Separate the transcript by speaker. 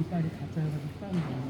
Speaker 1: 이빨이 가짜여가지고 싸는 거예요.